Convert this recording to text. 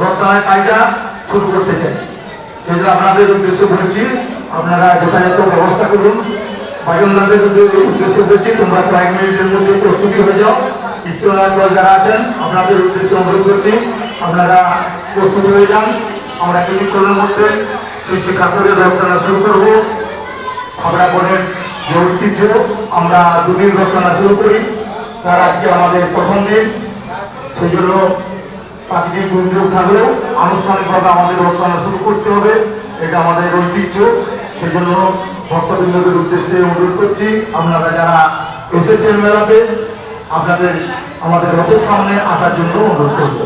রপ্তানের কাজটা শুরু করতে চাই। এই জন্য আপনাদের উদ্দেশ্য বলেছি, আপনারা যথাযথ ব্যবস্থা করুন। বাজনদারদের উদ্দেশ্য বলছি, তোমরা কয়েক মিনিটের মধ্যে প্রস্তুতি হয়ে যাও। ইস্তরা যারা আছেন, আপনাদের উদ্দেশ্যে অনুরোধ করছি, আপনারা প্রস্তুত হয়ে যান। আমরা কিছুক্ষণের মধ্যে সেই শিক্ষার্থীদের রচনা শুরু করব। আমরা বলেন যে ঐতিহ্য, আমরা দুদিন রচনা শুরু করি। তার আজকে আমাদের প্রথম দিন। সেই জন্য প্রাকৃতিক দুর্যোগ থাকলেও আনুষ্ঠানিকভাবে আমাদের রচনা শুরু করতে হবে। এটা আমাদের ঐতিহ্য। সেজন্য ভক্তবৃন্দদের উদ্দেশ্যে অনুরোধ করছি, আপনারা যারা এসেছেন মেলাতে, আপনাদের, আমাদের রথের সামনে আসার জন্য অনুরোধ করব।